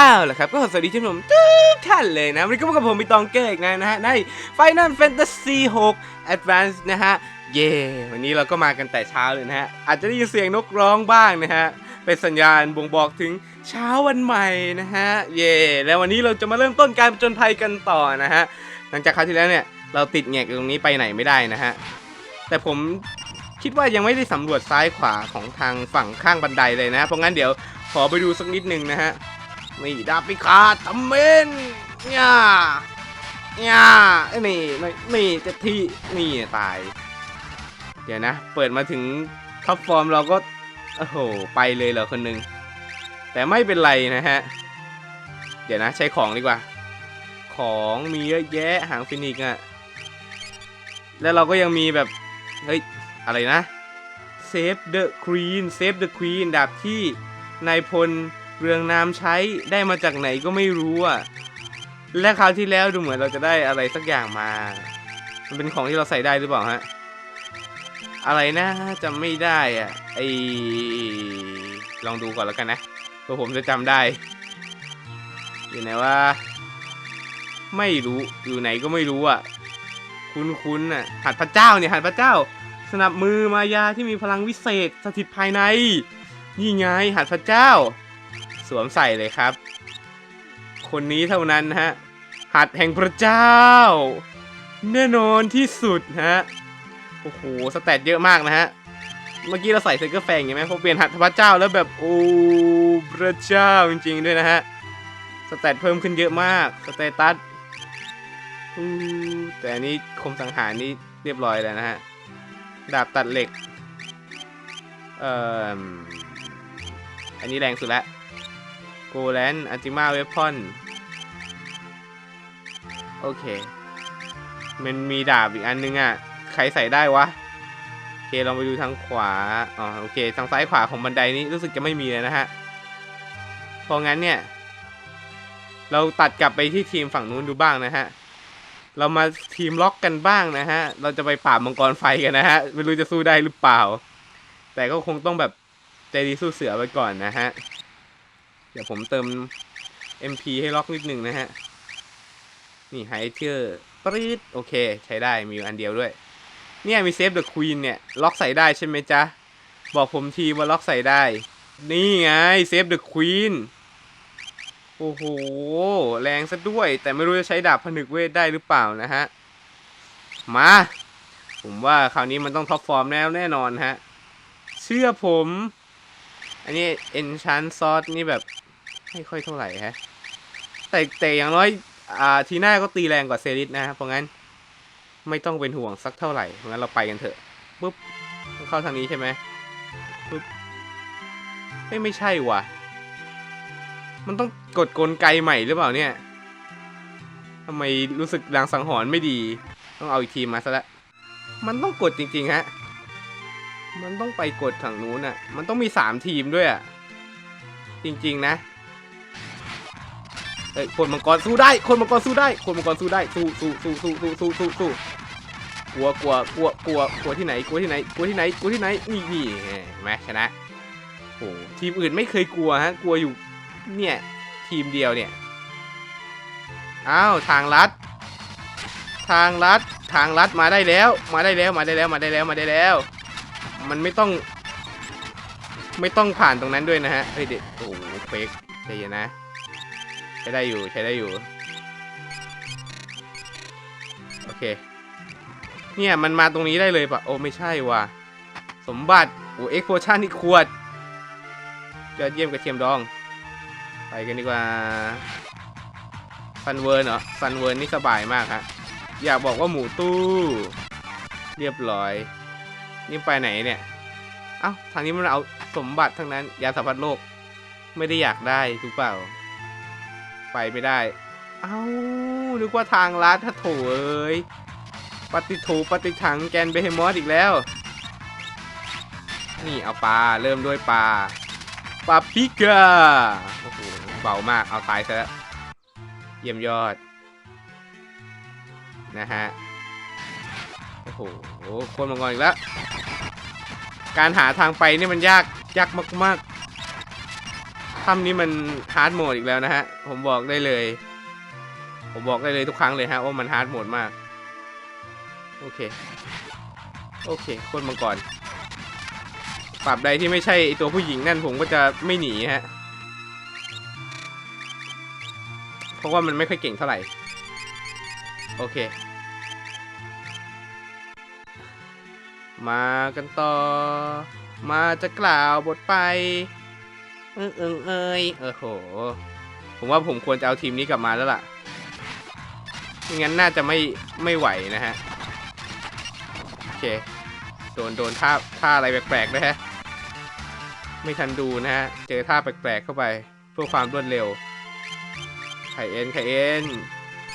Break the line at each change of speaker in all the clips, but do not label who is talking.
อ้าวล่ะครับ ก็สวัสดีท่านผู้ชมทุกท่านเลยนะวันนี้ก็พบกับผมพี่ตองเก้กนะนะฮะ ใน Final Fantasy 6 Advance นะฮะ เย่วันนี้เราก็มากันแต่เช้าเลยนะฮะ อาจจะได้ยินเสียงนกร้องบ้างนะฮะ เป็นสัญญาณบ่งบอกถึงเช้าวันใหม่นะฮะ เย่แล้ววันนี้เราจะมาเริ่มต้นการผจญภัยกันต่อนะฮะ หลังจากคราวที่แล้วเนี่ย เราติดแงกอยู่ตรงนี้ไปไหนไม่ได้นะฮะ แต่ผมคิดว่ายังไม่ได้สำรวจซ้ายขวาของทางฝั่งข้างบันไดเลยนะ เพราะงั้นเดี๋ยวขอไปดูสักนิดนึงนะฮะ นี่ดาบพิฆาตทำเมนเนี่ยเนี่ยนี่นี่นี่จะที่นี่ตาย เดี๋ยวนะ เปิดมาถึงท็อปฟอร์มเราก็ โอ้โห ไปเลยเหรอคนหนึ่งแต่ไม่เป็นไรนะฮะ เดี๋ยวนะใช้ของดีกว่า ของมีเยอะแยะหางฟินิกอะแล้วเราก็ยังมีแบบ เฮ้ย อะไรนะ Save the Queen Save the Queen ดาบที่นายพล เรืองนามใช้ได้มาจากไหนก็ไม่รู้อะ และคราวที่แล้วดูเหมือนเราจะได้อะไรสักอย่างมา มันเป็นของที่เราใส่ได้หรือเปล่าฮะ อะไรนะจำไม่ได้อะไอลองดูก่อนแล้วกันนะเพื่อผมจะจำได้ อยู่ไหนว่า ไม่รู้อยู่ไหนก็ไม่รู้อะ คุ้นๆน่ะหัดพระเจ้าเนี่ยหัดพระเจ้า สนับมือมายาที่มีพลังวิเศษสถิตภายใน นี่ไงหัดพระเจ้า สวมใส่เลยครับ คนนี้เท่านั้นฮะ หัดแห่งพระเจ้า แน่นอนที่สุดฮะ โอ้โห สแตทเยอะมากนะฮะ เมื่อกี้เราใส่เซอร์เกอร์แฟงใช่ไหมพอเปลี่ยนหัดพระเจ้าแล้วแบบ โอ้ พระเจ้าจริงๆด้วยนะฮะ สแตทเพิ่มขึ้นเยอะมาก สเตตัสอู้แต่อันนี้คมสังหารนี่เรียบร้อยแล้วนะฮะ ดาบตัดเหล็ก เอ่อ อันนี้แรงสุดแล้ว โกแลนอัติมาเวพอน โอเค มันมีดาบอีกอันนึงอะ ใครใส่ได้วะ โอเคลองไปดูทางขวา อ๋อ โอเค ทางซ้ายขวาของบันไดนี้รู้สึกจะไม่มีเลยนะฮะ เพราะงั้นเนี่ย เราตัดกลับไปที่ทีมฝั่งนู้นดูบ้างนะฮะ เรามาทีมล็อกกันบ้างนะฮะ เราจะไปปราบมังกรไฟกันนะฮะ ไม่รู้จะสู้ได้หรือเปล่า แต่ก็คงต้องแบบใจดีสู้เสือไปก่อนนะฮะ เดี๋ยวผมเติม MP ให้ล็อกนิดหนึ่งนะฮะ นี่ไฮเทอร์ปรีดโอเค ใช้ได้มีอยู่อันเดียวด้วย เนี่ยมีเซฟเดอะควีนเนี่ย ล็อกใส่ได้ใช่ไหมจ๊ะ บอกผมทีว่าล็อกใส่ได้ นี่ไงเซฟเดอะควีนโอ้โห แรงซะด้วย แต่ไม่รู้จะใช้ดาบผนึกเวทได้หรือเปล่านะฮะ มา ผมว่าคราวนี้มันต้องท็อปฟอร์มแล้วแน่นอนฮะ เชื่อผม อันนี้ enchant sword นี่แบบ ไม่ค่อยเท่าไหร่ฮะ แต่แต่อย่างน้อยอ่าทีหน้าก็ตีแรงกว่าเซริสนะเพราะงั้น ไม่ต้องเป็นห่วงสักเท่าไหร่เพราะงั้นเราไปกันเถอะปุ๊บเข้าทางนี้ใช่ไหมปุ๊บเอ้ยไม่ใช่ว่ะ มันต้องกดกลไกใหม่หรือเปล่าเนี่ยทำไมรู้สึกลางสังหรณ์ไม่ดี ต้องเอาอีกทีมมาซะละมันต้องกดจริงๆฮะมันต้องไปกดทางนู้นอะ มันต้องมีสามทีมด้วยอะ จริงๆนะ เอ้ยคนมังกรสู้ได้ คนมังกรสู้ได้ คนมังกรสู้ได้ สู้สู้สู้สู้สู้สู้สู้สู้กลัวกลัวกลัวกลัวกลัวที่ไหน กลัวที่ไหน กลัวที่ไหน กลัวที่ไหน นี่นี่เห็นไหมชนะ โอ้ทีมอื่นไม่เคยกลัวฮะ กลัวอยู่ เนี่ย ทีมเดียวเนี่ย อ้าว ทางลัด ทางลัด ทางลัดมาได้แล้ว มาได้แล้ว มาได้แล้ว มาได้แล้ว มาได้แล้ว มันไม่ต้อง ไม่ต้องผ่านตรงนั้นด้วยนะฮะ เฮ้ยเด็กโอ้โหเฟกใจเย็นนะ ใช้ได้อยู่ใช้ได้อยู่ โอเค เนี่ยมันมาตรงนี้ได้เลยปะโอ้ไม่ใช่ว่ะ สมบัติโอ้เอ็กโพชั่นนี่ขวดยอดเยี่ยมกระเทียมดอง ไปกันดีกว่าฟันเวิร์นเหรอฟันเวิร์นนี่สบายมากฮะอยากบอกว่าหมูตู้ เรียบร้อย นี่ไปไหนเนี่ยเอ้าทางนี้มันเอาสมบัติทั้งนั้น ยาสัมผัสโลก ไม่ได้อยากได้ถูกเปล่า ไปไม่ได้ เอ้านึกว่าทางลัดถ้าโถเอ้ยปฏิโถปฏิถังแกนเบเฮมอสอีกแล้ว นี่เอาปลาเริ่มด้วยปลาปลาปิกาโอ้โหเบามากเอาตายซะแล้ว เยี่ยมยอด นะฮะ โอ้โหคนมางอนอีกแล้ว การหาทางไปนี่มันยาก ยากมาก ถ้ำนี้มันฮาร์ดโหมดอีกแล้วนะฮะ ผมบอกได้เลย ผมบอกได้เลยทุกครั้งเลยฮะว่ามันฮาร์ดโหมดมาก โอเค โอเคคนมังกรปรับใดที่ไม่ใช่ตัวผู้หญิงนั่นผมก็จะไม่หนีฮะ เพราะว่ามันไม่ค่อยเก่งเท่าไหร่ โอเค มากันต่อ มาจะกล่าวบทไป เอิงเอิงเอยเออโห ผมว่าผมควรจะเอาทีมนี้กลับมาแล้วล่ะไม่งั้นน่าจะไม่ไม่ไหวนะฮะ โอเค โดนโดนท่าท่าอะไรแปลกๆนะฮะ ไม่ทันดูนะฮะ เจอท่าแปลกๆเข้าไป เพื่อความรวดเร็ว ไข่เอ็นไข่เอ็น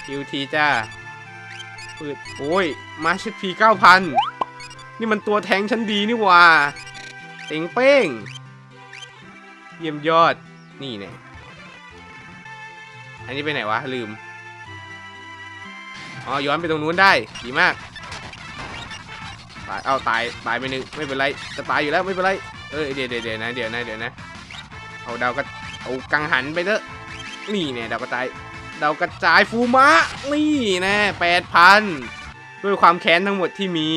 คิวทีจ้าปืดโอ้ย มาชิพีเก้าพันนี่มันตัวแทงชั้นดีนี่ว่าเต็งเป้ง เยี่ยมยอด นี่เนี่ย อันนี้ไปไหนวะ ลืม อ๋อ ย้อนไปตรงนู้นได้ ดีมาก ตาย เอาตาย ตายไปหนึ่งไม่เป็นไร จะตายอยู่แล้วไม่เป็นไร เออเดี๋ยวเดี๋ยวเดี๋ยวนะ เดี๋ยวนะ เดี๋ยวนะ เอาดาวก็เอากังหันไปเถอะ นี่เนี่ยดาวกระจาย ดาวกระจายฟูมะ นี่แน่แปดพันด้วยความแค้นทั้งหมดที่มี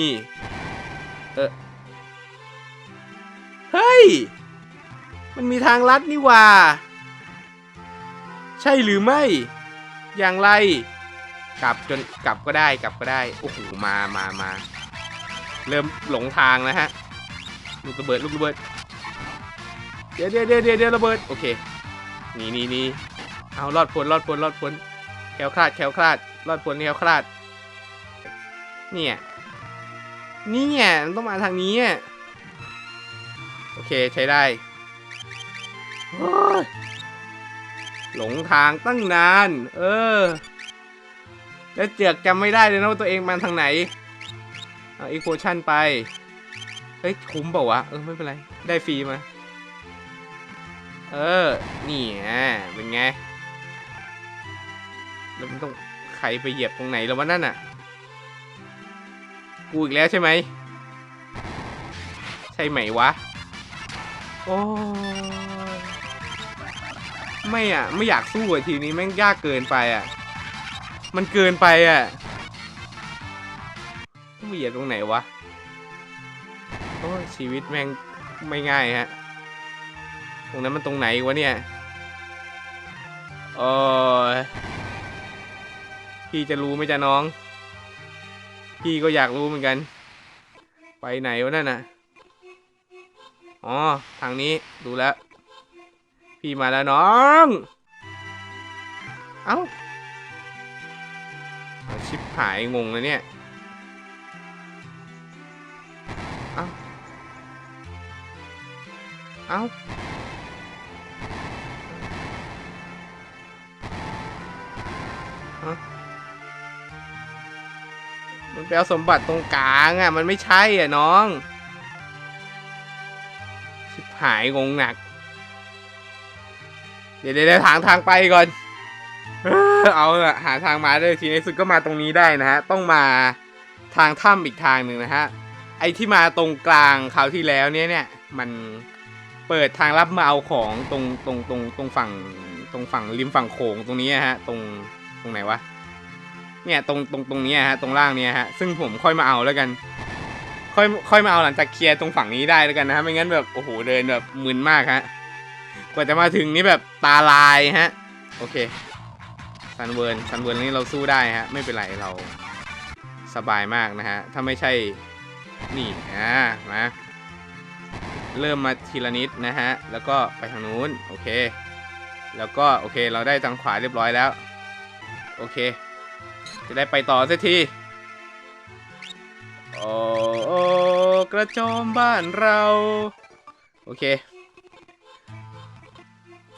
เออ เฮ้ย มันมีทางลัดนี่ว่า ใช่หรือไม่ อย่างไร กลับจนกลับก็ได้กลับก็ได้ โอ้โห มามามาเริ่มหลงทางแล้วฮะ ลูกระเบิดลูกระเบิด เดี๋ยวเดี๋ยวเดี๋ยวเดี๋ยวเดระเบิด โอเค นี่นี่นี่เอารอดพ้นรอดพ้นรอดพ้นแคล้วคลาดแคล้วคลาด รอดพ้นแคล้วคลาด เนี่ยนี่ไงมันต้องมาทางนี้ โอเคใช้ได้ หลงทางตั้งนาน เออ แล้วเจือกจำไม่ได้เลยนะว่าตัวเองมาทางไหน เอาอีโคชั่นไป เฮ้ย คุ้มเปล่าวะ เออ ไม่เป็นไร ได้ฟรีมา เออ นี่ไงเป็นไง แล้วมันต้องใครไปเหยียบตรงไหนแล้ววะนั่นอะ กูอีกแล้วใช่ไหม ใช่ไหมวะ โอ้ ไม่อะ ไม่อยากสู้อะทีนี้แม่งยากเกินไปอะ มันเกินไปอะต้องเหยียบตรงไหนวะโอ้ชีวิตแม่งไม่ง่ายฮะ ตรงนั้นมันตรงไหนวะเนี่ยโอ้ยพี่จะรู้ไหมจ๊ะน้อง พี่ก็อยากรู้เหมือนกัน ไปไหนวะนั่นน่ะ อ๋อ ทางนี้ ดูแล้ว พี่มาแล้วน้อง เอ้าเอาชิปหายงงเลยเนี่ยเอ้าเอ้ามันไปเอาสมบัติตรงกลางอะ มันไม่ใช่อะน้อง ชิบหายงงหนัก เดี๋ยวเดี๋ยวทางทางไปก่อน เออเอาละหาทางมาเลยทีนี้สุดก็มาตรงนี้ได้นะฮะ ต้องมาทางถ้ำอีกทางหนึ่งนะฮะ ไอที่มาตรงกลางคราวที่แล้วเนี่ยเนี่ยมันเปิดทางลับมาเอาของตรงตรงตรงตรงฝั่งตรงฝั่งริมฝั่งโขงตรงนี้ฮะ ตรงตรงไหนวะ เนี่ยตรงตรงตรงนี้ฮะตรงล่างเนี้ยฮะ ซึ่งผมค่อยมาเอาแล้วกัน ค่อยค่อยมาเอาหลังจากเคลียร์ตรงฝั่งนี้ได้แล้วกันนะฮะ ไม่งั้นแบบโอ้โหเดินแบบมึนมากฮะ กว่าจะมาถึงนี่แบบตาลายฮะ โอเคซันเวิร์นซันเวิร์นนี่เราสู้ได้ฮะ ไม่เป็นไรเราสบายมากนะฮะ ถ้าไม่ใช่ นี่อ่ามาเริ่มมาทีละนิดนะฮะ แล้วก็ไปทางนู้น โอเค แล้วก็โอเค เราได้ทางขวาเรียบร้อยแล้ว โอเค จะได้ไปต่อสักทีโอ้โอ้กระโจมบ้านเรา โอเค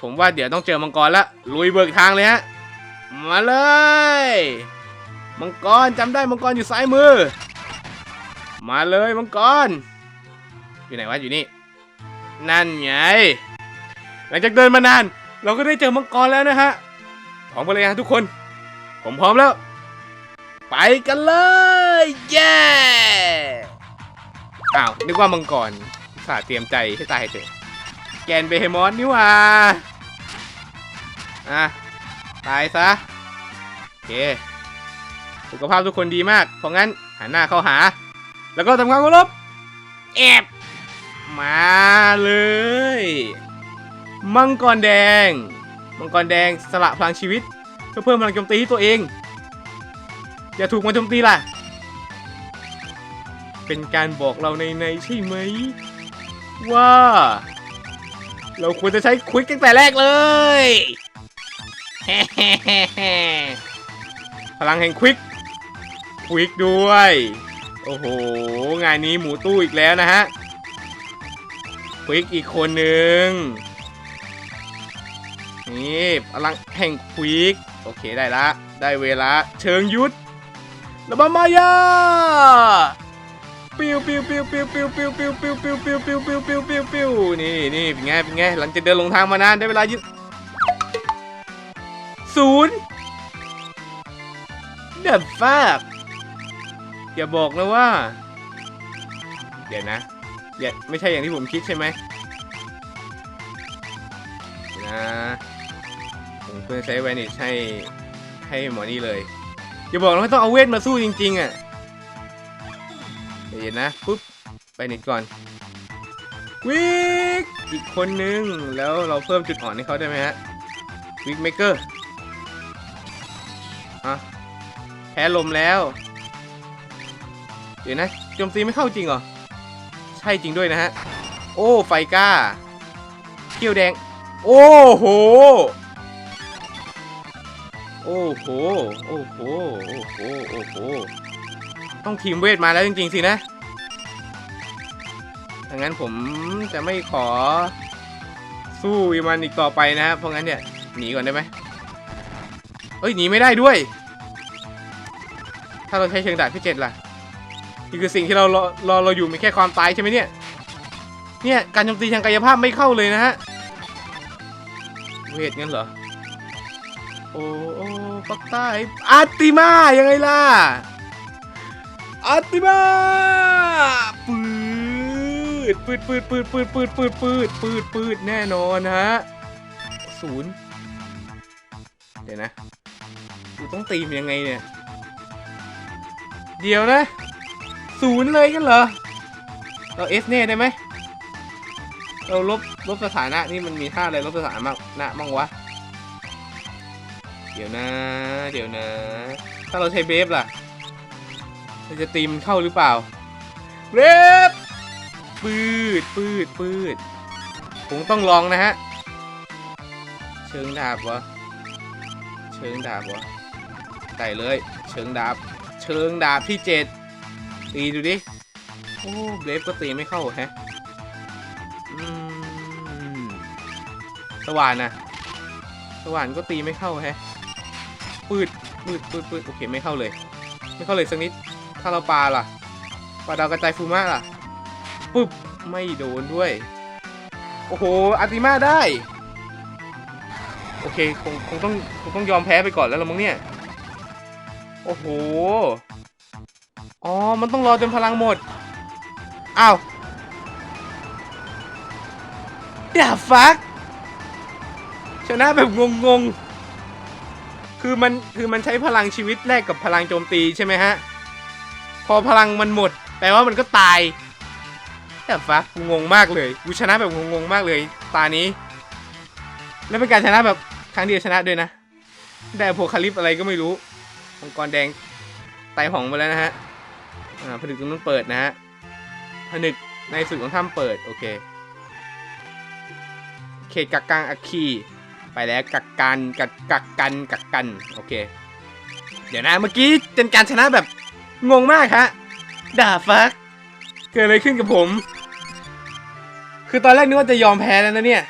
ผมว่าเดี๋ยวต้องเจอมังกรละลุยเบิกทางเลยฮะ มาเลย มังกรจำได้มังกรอยู่ซ้ายมือ มาเลยมังกร อยู่ไหนวะอยู่นี่ นั่นไง หลังจากเดินมานาน เราก็ได้เจอมังกรแล้วนะฮะ พร้อมกันเลยฮะทุกคน ผมพร้อมแล้ว ไปกันเลย เย้อ้าวนึกว่ามังกรสาเตรียมใจให้ตายเจอแกนเบเฮมอนนี่ว่า อะ ตายซะ โอเค สุขภาพทุกคนดีมาก เพราะงั้นหันหน้าเข้าหา แล้วก็ทำความเคารพแอบมาเลย มังกรแดง มังกรแดงสละพลังชีวิต เพื่อเพิ่มพลังโจมตีให้ตัวเอง อย่าถูกมันโจมตีล่ะ เป็นการบอกเราในในใช่ไหม ว่า เราควรจะใช้ควิกตั้งแต่แรกเลย พลังแห่งควิก ควิกด้วย โอ้โห งานนี้หมูตู้อีกแล้วนะฮะ ควิกอีกคนหนึ่ง นี่พลังแห่งควิก โอเคได้ละ ได้เวลา เชิงยุทธระบามายาปิ้วปิ้วปิ้วปิ้วปิ้วปิ้วปิ้วปิ้วปิ้วปิ้วปิ้วปิ้วปิ้วปิ้วปิ้วนี่นี่เป็นไงเป็นไง หลังจากเดินลงทางมานานได้เวลายึด ศูนย์เดือดฟากอย่าบอกนะว่า เดี๋ยวนะเดี๋ยวไม่ใช่อย่างที่ผมคิดใช่ไหมนะผมควรจะใช้แวนิชให้ให้หมอนี่เลย อย่าบอกนะว่าต้องเอาเวทมาสู้จริง ๆ อะเดี๋ยวนะปุ๊บไปนิดก่อนวิกอีกคนนึง แล้วเราเพิ่มจุดอ่อนให้เขาได้ไหมฮะวิกเมเกอร์ อะแพ้ลมแล้ว เดี๋ยวนะโจมตีไม่เข้าจริงเหรอ ใช่จริงด้วยนะฮะ โอ้ ไฟก้าเขี้ยวแดง โอ้โห โอ้โห โอ้โห โอ้โห โอ้โห ต้องทีมเวทมาแล้วจริง ๆ สินะถ้างั้นผมจะไม่ขอสู้อีมันอีกต่อไปนะครับเพราะงั้นเนี่ย หนีก่อนได้ไหม เอ้ยหนีไม่ได้ด้วย ถ้าเราใช้เชิงดาบที่เจ็ดล่ะนี่คือสิ่งที่เรารอรอเราอยู่มีแค่ความตายใช่ไหมเนี่ย เนี่ยการโจมตีทางกายภาพไม่เข้าเลยนะฮะเวทงั้นเหรอ โอ้โอ้ปักใต้อาร์ติมายังไงล่ะอัติมาปืดปืดปืดปืดปืดปืดปืดปืดปืดปืดแน่นอนฮะศูนย์เดี๋ยวนะ กูต้องตีมยังไงเนี่ย เดี๋ยวนะ ศูนย์เลยกันเหรอ เราเอสเน่ได้ไหม เราลบลบสถานะนี่มันมีท่าอะไรลบสถานะนะมั่งวะ เดี๋ยวนะ เดี๋ยวนะ ถ้าเราใช้เบฟล่ะเราจะตีมันเข้าหรือเปล่าเรฟปืดปืดปืดผมต้องลองนะฮะ เชิงดาบวะเชิงดาบวะ ไต่เลย เชิงดาบ เชิงดาบที่เจ็ดตีดูดิ โอ้เบฟก็ตีไม่เข้าแฮะสว่านนะสว่านก็ตีไม่เข้าแฮะปืดปืดปืดปืดโอเคไม่เข้าเลย ไม่เข้าเลยสักนิด ถ้าเราปาล่ะปาดาวกระจายฟูมาล่ะปุ๊บไม่โดนด้วย โอ้โหอาร์ติมาได้ โอเคคงคงต้องคงต้องยอมแพ้ไปก่อนแล้วละมั้งเนี่ย โอ้โห อ๋อ มันต้องรอจนพลังหมด อ้าวเดี๋ยวฟัก ชนะแบบงงๆ คือมันคือมันใช้พลังชีวิตแลกกับพลังโจมตีใช่ไหมฮะ พอพลังมันหมด แปลว่ามันก็ตายแต่ฟักกูงงมากเลยกูชนะแบบงงๆมากเลย ตานี้ แล้วเป็นการชนะแบบครั้งเดียวชนะด้วยนะ ได้โพคาลิปอะไรก็ไม่รู้ มังกรแดงไตหองไปแล้วนะฮะอ่าผนึกตรงนั้นเปิดนะฮะผนึกในสุดของถ้ำเปิดโอเคเขตกักกังอัคคีไปแล้วกักกันกักกักกันกักกันโอเค เดี๋ยวนะเมื่อกี้เป็นการชนะแบบงงมากฮะด่าฟักเกิดอะไรขึ้นกับผม คือตอนแรกนึกว่าจะยอมแพ้แล้วนะเนี่ย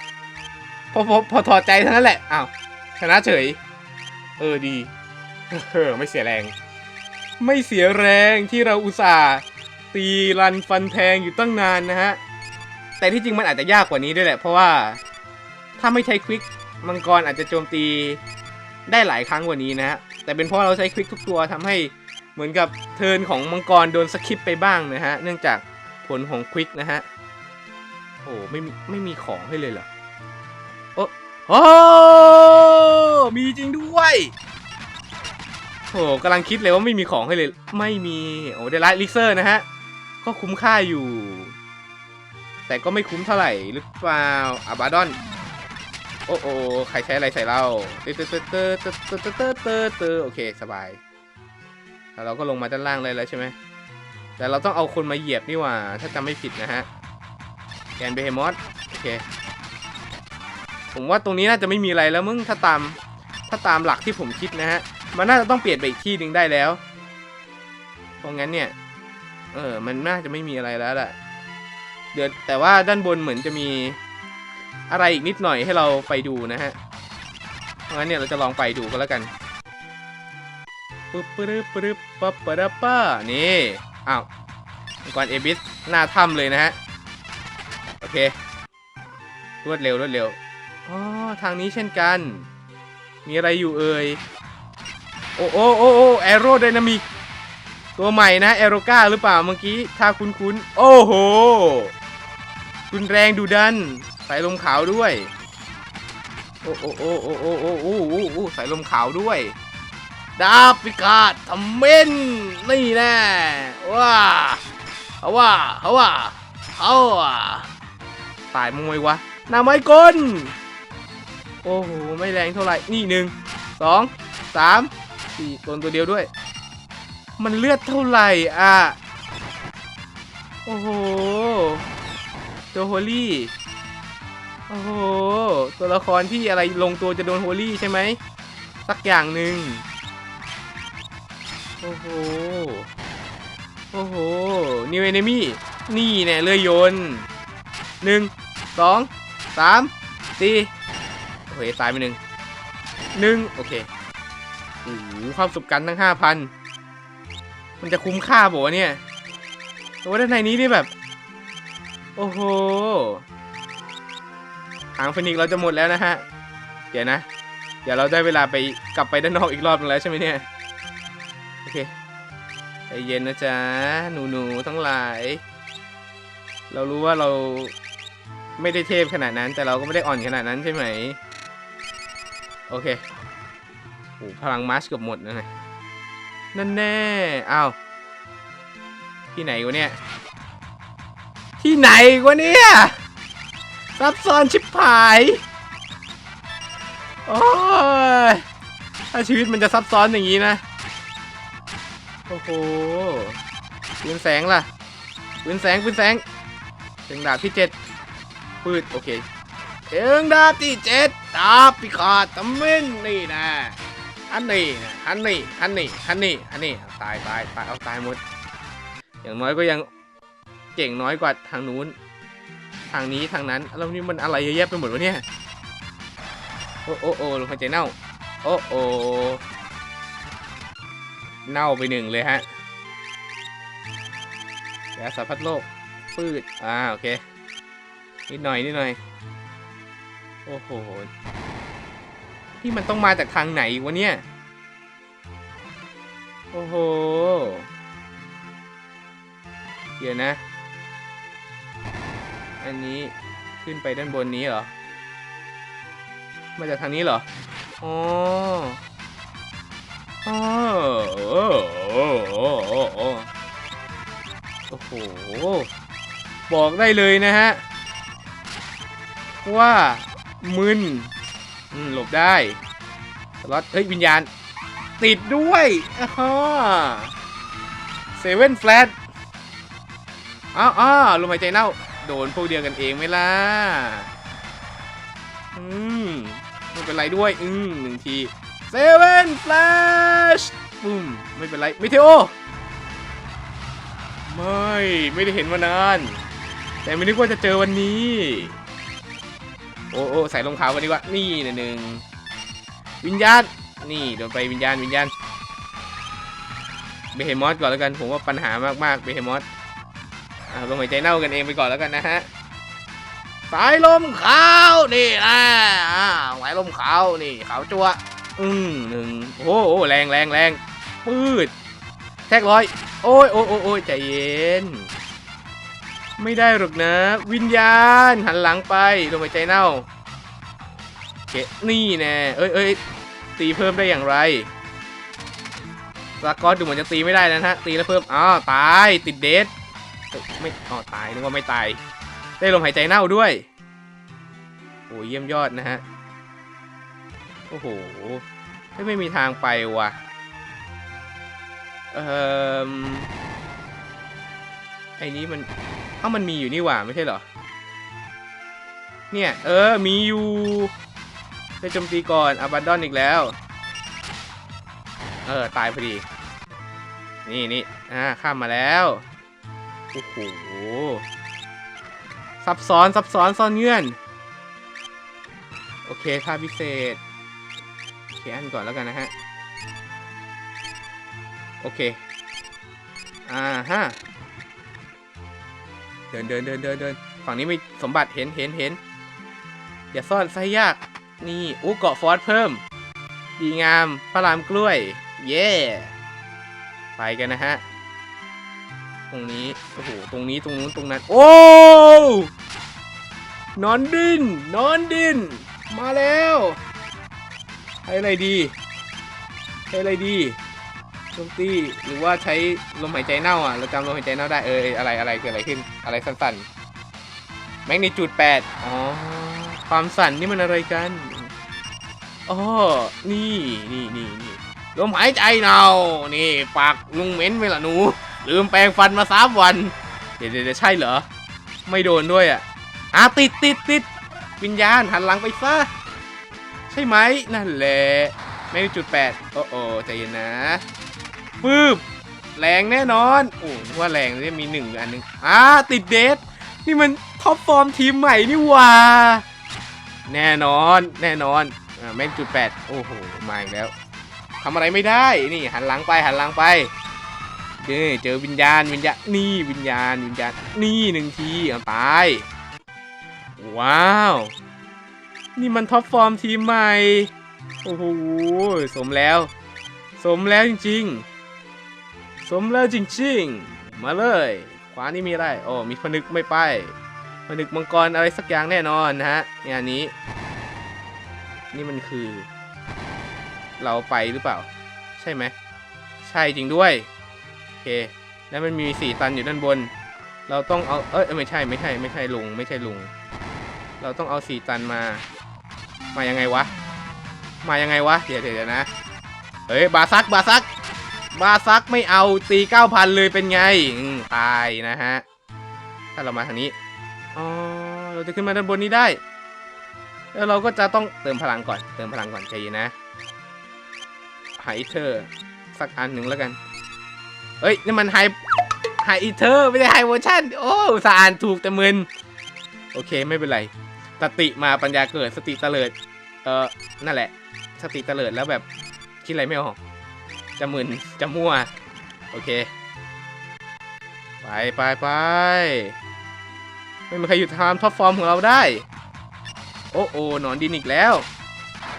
พอพอพอถอดใจเท่านั้นแหละอ้าวชนะเฉย เออดี เออไม่เสียแรง ไม่เสียแรงที่เราอุตส่าห์ตีรันฟันแทงอยู่ตั้งนานนะฮะ แต่ที่จริงมันอาจจะยากกว่านี้ด้วยแหละ เพราะว่าถ้าไม่ใช้ควิกมังกรอาจจะโจมตีได้หลายครั้งกว่านี้นะฮะ แต่เป็นเพราะเราใช้ควิกทุกตัวทำให้เหมือนกับเทินของมังกรโดนสคิปไปบ้างนะฮะ เนื่องจากผลของควิกนะฮะ โอ้ไม่มีไม่มีของให้เลยเหรอ โอ้โอ้วย โหกำลังคิดเลยว่าไม่มีของให้เลย ไม่มี โอ้ได้ลท์ลิเซอร์นะฮะ ก็คุ้มค่าอยู่ แต่ก็ไม่คุ้มเท่าไหร่หรือเปล่าอาบาดอน โอ้โอ้ใครใช้อะไรใส่เราเตอเตอเตอเตอเตอเตอเตอเตอเตอเตอโอเคสบาย แล้วเราก็ลงมาด้านล่างเลยแล้วใช่ไหมแต่เราต้องเอาคนมาเหยียบนี่ว่า ถ้าจำไม่ผิดนะฮะแกนเบเฮมอสโอเค ผมว่าตรงนี้น่าจะไม่มีอะไรแล้วมึงถ้าตามถ้าตามหลักที่ผมคิดนะฮะ มันน่าจะต้องเปลี่ยนไปอีกที่หนึ่งได้แล้วเพราะงั้นเนี่ย เออ มันน่าจะไม่มีอะไรแล้วแหละเดี๋ยวแต่ว่าด้านบนเหมือนจะมีอะไรอีกนิดหน่อยให้เราไปดูนะฮะเพราะงั้นเนี่ยเราจะลองไปดูก็แล้วกันปึ๊บปึ๊บปึ๊บปั๊บปั๊บป้านี่อ้าวมังกรเอบิสหน้าถ้ำเลยนะฮะ โอเค รวดเร็วรวดเร็ว อ๋อ ทางนี้เช่นกัน มีอะไรอยู่เอ่ย โอ้โอ้โอ้โอ้แอโรไดนามิกตัวใหม่นะแอโรกาหรือเปล่าเมื่อกี้ ถ้าคุ้นคุ้นโอ้โหรุนแรงดูดันสายลมขาวด้วย โอ้โอ้โอ้โอ้โอ้โอ้โอ้โอ้โอ้สายลมขาวด้วย ดาบพิกาดทำเม่นนี่แน่ว้าเขาว่าเขาว่าเขาว่าตายมวยวะหนาไม้กลโอ้โห ไม่แรงเท่าไหร่ นี่หนึ่งสองสาม สี่ตัวตัวเดียวด้วย มันเลือดเท่าไหร่อะ โอ้โหตัวโฮลี่โอ้โห ตัวละครที่อะไรลงตัวจะโดนโฮลี่ใช่ไหม สักอย่างหนึ่งโอ้โห โอ้โห นิวเอเนมี่ นี่แน่เรือยนต์หนึ่งสองสามสี่โอเคตายไปหนึ่งหนึ่งโอเค โอ้โหความสุขกันทั้งห้าพันมันจะคุ้มค่าบ่เนี่ยแต่ว่าด้านในนี้นี่แบบ โอ้โหหางฟินิกเราจะหมดแล้วนะฮะ เดี๋ยวนะ เดี๋ยวเราได้เวลาไปกลับไปด้านนอกอีกรอบนึงแล้วใช่ไหมเนี่ย โอเคใจเย็นนะจ๊ะ หนูหนูๆทั้งหลาย เรารู้ว่าเราไม่ได้เทพขนาดนั้น แต่เราก็ไม่ได้อ่อนขนาดนั้นใช่ไหม โอเค โอ้พลังมาร์ชเกือบหมดนะนั่นแน่อ้าวที่ไหนวะเนี่ย ที่ไหนวะเนี่ย ซับซ้อนชิบหาย โอ้ย ถ้าชีวิตมันจะซับซ้อนอย่างนี้นะ โอ้โหปืนแสงล่ะปืนแสงปืนแสงเชิงดาบที่เจ็ดปืด โอเคเชิงดาบที่เจ็ดดาบพิฆาตตะมินนี่นะ อันนี้นะอันนี้อันนี้อันนี้อันนี้ตายตายตายเอาตายหมด อย่างน้อยก็ยังเก่งน้อยกว่าทางนู้น ทางนี้ทางนั้นแล้วนี่มันอะไรเยอะแยะไปหมดวะเนี่ยโอ้โอ้โอ้ลมหายใจเน่าโอ้โอ้เน่าไปหนึ่งเลยฮะยาสารพัดโลกปืดอ่าโอเคนิดหน่อยนิดหน่อยโอ้โห ที่มันต้องมาจากทางไหนวะเนี่ย โอ้โห เดี๋ยวนะ อันนี้ขึ้นไปด้านบนนี้เหรอ มาจากทางนี้เหรอ อ๋ออ๋อโอ้โอ้โอ้โอ้โอ้โอ้โห บอกได้เลยนะฮะ ว่ามึน อืมหลบได้สล็อตเฮ้ย วิญญาณ ติดด้วยอ่าเซเว่นแฟลตอ้าวอ้าลมหายใจเน่า โดนพวกเดียวกันเองไหมล่ะ อืมไม่เป็นไรด้วย อืมหนึ่งทีเซเว่นแฟลชปุ้มไม่เป็นไรมิเทโอ ไม่ ไม่ได้เห็นมานาน แต่ไม่นึกว่าจะเจอวันนี้ โอ้โอ้ใส่รองเท้ากันดีกว่านี่หนึ่งวิญญาณนี่โดนไปวิญญาณวิญญาณเบเฮมอสก่อนแล้วกันผมว่าปัญหามากๆเบเฮมอสอ่าลงหายใจเน่ากันเองไปก่อนแล้วกันนะฮะสายลมขาวนี่นะอ่าสายลมขาวนี่ขาวจัวอืมหนึ่งโอ้โหแรงแรงแรงปืดแท็กร้อยโอ้ยโอ้ยโอ้ยใจเย็น ไม่ได้หรอกนะ วิญญาณหันหลังไปลมหายใจเน่าโอเคนี่แน่เอ้ยเอ้ยตีเพิ่มได้อย่างไรสกอตดูเหมือนจะตีไม่ได้นะฮะตีแล้วเพิ่มอ้าวตายติดเดสไม่อ๋อตายนึกว่าไม่ตาย ได้ลมหายใจเน่าด้วยโอ้เยี่ยมยอดนะฮะโอ้โหไม่ไม่มีทางไปว่ะเอ่อไอ้นี้มัน เอ้ามันมีอยู่นี่หว่าไม่ใช่เหรอ เนี่ย เออ มีอยู่ได้โจมตีก่อนอาบันดอนอีกแล้ว เออ ตายพอดี นี่นี่อ่า ข้ามมาแล้ว โอ้โห ซับซ้อน ซับซ้อน ซ่อนเงื่อน โอเคท่าพิเศษโอเคอันก่อนแล้วกันนะฮะ โอเค อ่าฮะ เดินเดินเดินเดินเดินฝั่งนี้มีสมบัติเห็นเห็นเห็นอย่าซ่อนไซยาก นี่อู้เกาะฟอสเพิ่ม ดีงามพระรามกล้วย เย่ไปกันนะฮะ ตรงนี้ โอ้โห ตรงนี้ตรงนู้นตรงนั้น โอ้นอนดิน นอนดิน มาแล้วใช้อะไรดีใช้อะไรดี โจมตีหรือว่าใช้ลมหายใจเน่าอะเราจำลมหายใจเน่าได้เอออะไรอะไรเกิดอะไรขึ้นอะไรสั้นๆแมกนิจูดแปดอ๋อความสั่นนี่มันอะไรกันอ๋อนี่นี่นี่นี่ลมหายใจเน่านี่ปากลุงเหม็นไปละหนู ลืมแปรงฟันมาสามวันเดี๋ยวเดี๋ยวเดี๋ยวใช่เหรอ ไม่โดนด้วยอะอะติดติดติดวิญญาณหันหลังไปซะใช่ไหมนั่นแหละไม่ได้จุดแปดโอ้โอ้ใจเย็นนะ ปืบแรงแน่นอนโอ้ว่าแรงจะมีหนึ่งอันนึงอ่าติดเดทนี่มันท็อปฟอร์มทีมใหม่นี่ว่าแน่นอนแน่นอนอ่าแม่งจุดแปดโอ้โหมาอีกแล้วทำอะไรไม่ได้นี่หันหลังไปหันหลังไปนี่เจอวิญญาณวิญญาณนี่วิญญาณวิญญาณนี่หนึ่งทีเอาตายว้าวนี่มันท็อปฟอร์มทีมใหม่ โอ้โห สมแล้ว สมแล้วจริง ๆ สมแล้วจริงๆ มาเลย ขวานี่มีอะไรโอ้มีผนึกไม่ไปผนึกมังกรอะไรสักอย่างแน่นอนนะฮะงานนี้ นี่มันคือ เราไปหรือเปล่า ใช่ไหม ใช่จริงด้วย โอเค แล้วมันมีสี่ตันอยู่ด้านบน เราต้องเอา เอ้ยไม่ใช่ไม่ใช่ไม่ใช่ลุง ไม่ใช่ลุง เราต้องเอาสี่ตันมา มายังไงวะ มายังไงวะ เดี๋ยวเดี๋ยวเดี๋ยวนะ เฮ้ย บาซักบาซัก บาซักไม่เอาตีเก้าพันเลยเป็นไงตายนะฮะ ถ้าเรามาทางนี้ อ๋อ เราจะขึ้นมาด้านบนนี้ได้ แล้วเราก็จะต้องเติมพลังก่อน เติมพลังก่อนใจนะหาอีเทอร์สักอันหนึ่งแล้วกันเฮ้ยนี่มันไฮไฮอีเทอร์ไม่ใช่ไฮเวอร์ชันโอ้สาห์อ่านถูกแต่มึนโอเคไม่เป็นไรสติมาปัญญาเกิดสติเตลิด เออนั่นแหละ สติเตลิดแล้วแบบคิดอะไรไม่ออก จะมึนจะมั่ว โอเค ไปไปไปไม่มีใครหยุดทำท็อปฟอร์มของเราได้ โอ้โอ้หนอนดินอีกแล้ว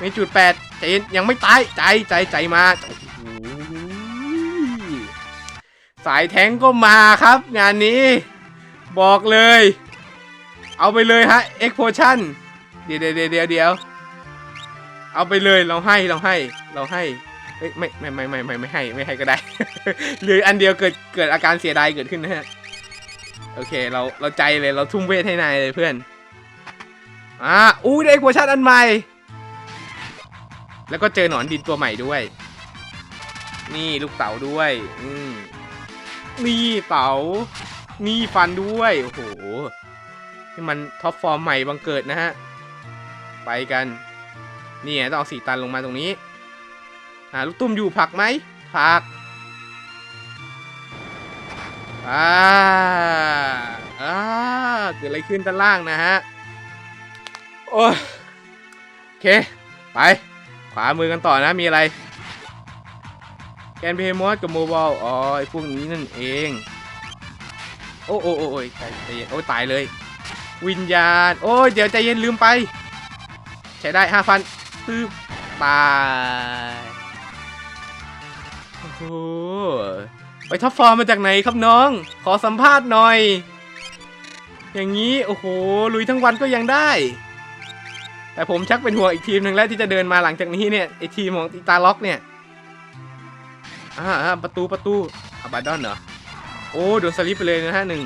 มีจุดแปดใจยังไม่ตาย ใจใจใจมาสายแทงก็มาครับ งานนี้ บอกเลย เอาไปเลยฮะเอ็กโพชั่นเดี๋ยวเดี๋ยวเดี๋ยวเดี๋ยวเอาไปเลยเราให้เราให้เราให้ เอ้ยไม่ไม่ไม่ไม่ไม่ไม่ให้ไม่ให้ก็ได้ หรืออันเดียวเกิดเกิดอาการเสียดายเกิดขึ้นนะฮะโอเคเราเราใจเลยเราทุ่มเวทให้นายเลยเพื่อนอ่าอู้ได้เอ็กโพชั่นอันใหม่ แล้วก็เจอหนอนดินตัวใหม่ด้วย นี่ลูกเต๋าด้วยอืมนี่เต๋านี่ฟันด้วยโอ้โหนี่มันท็อปฟอร์มใหม่บังเกิดนะฮะไปกันนี่ต้องเอาสีตันลงมาตรงนี้ หาลูกตุ้มอยู่ผักไหมผักอ่าอ่าเกิดอะไรขึ้นด้านล่างนะฮะ โอ้ยโอเค ไป ขวามือกันต่อนะ มีอะไร แกนเพย์มอสกับโมบายอ๋อไอพวกนี้นั่นเอง โอ้โอ้โอ้ยใจเย็นโอ้ยตายเลย วิญญาณ โอ้ยเดี๋ยวใจเย็นลืมไป ใช้ได้ห้าพันปึ๊บตาย หไปท็อปฟอร์มมาจากไหนครับน้อง ขอสัมภาษณ์หน่อย อย่างนี้โอ้โหลุยทั้งวันก็ยังได้ แต่ผมชักเป็นห่วงอีกทีมหนึ่งแล้วที่จะเดินมาหลังจากนี้เนี่ยไอทีมของอีตาล็อกเนี่ยอ่าประตูประตูอาบาดอนเหรอโอ้โดนสลิปไปเลยนะฮะหนึ่ง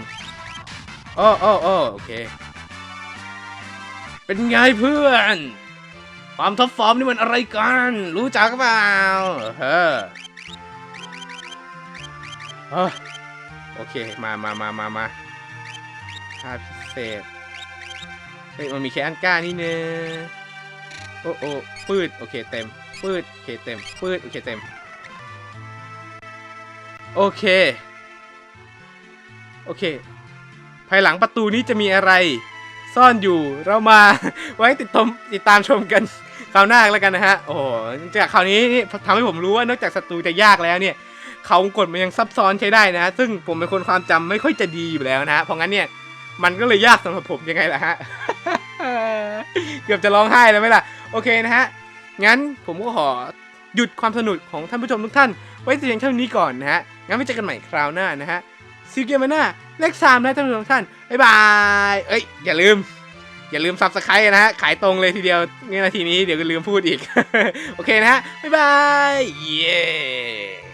อ้ออ้ออ้อโอเค เป็นไงเพื่อน ความท็อปฟอร์มนี่มันอะไรกัน รู้จักเปล่าเออ เออโอเค มามามามามาค่าพิเศษ เฮ้ย มันมีแค่อันก้านี่เนอะโอ้โอ้ปืด โอเค เต็ม ปืด โอเค เต็ม ปืด โอเค เต็ม โอเค โอเค ภายหลังประตูนี้จะมีอะไร ซ่อนอยู่ เรามา ไว้ติดตามติดตามชมกันคราวหน้าแล้วกันนะฮะ โอ้จากคราวนี้นี่ทำให้ผมรู้ว่านอกจากศัตรูจะยากแล้วเนี่ย เขากดมันยังซับซ้อนใช้ได้นะ ซึ่งผมเป็นคนความจำไม่ค่อยจะดีอยู่แล้วนะเพราะงั้นเนี่ยมันก็เลยยากสำหรับผมยังไงล่ะฮะเกือบจะร้องไห้แล้วไหมล่ะโอเคนะฮะงั้นผมก็ขอหยุดความสนุกของท่านผู้ชมทุกท่าน ไว้เพียงเท่านี้ก่อนนะฮะงั้นไว้เจอกันใหม่คราวหน้านะฮะซีเกมมาหน้าเลขสามนะท่านผู้ชมทุกท่านบ๊ายบายเอ้ยอย่าลืมอย่าลืมซับสไครต์นะฮะ ขายตรงเลยทีเดียวในนาทีนี้เดี๋ยวก็ลืมพูดอีก โอเคนะฮะ บ๊ายบาย เย้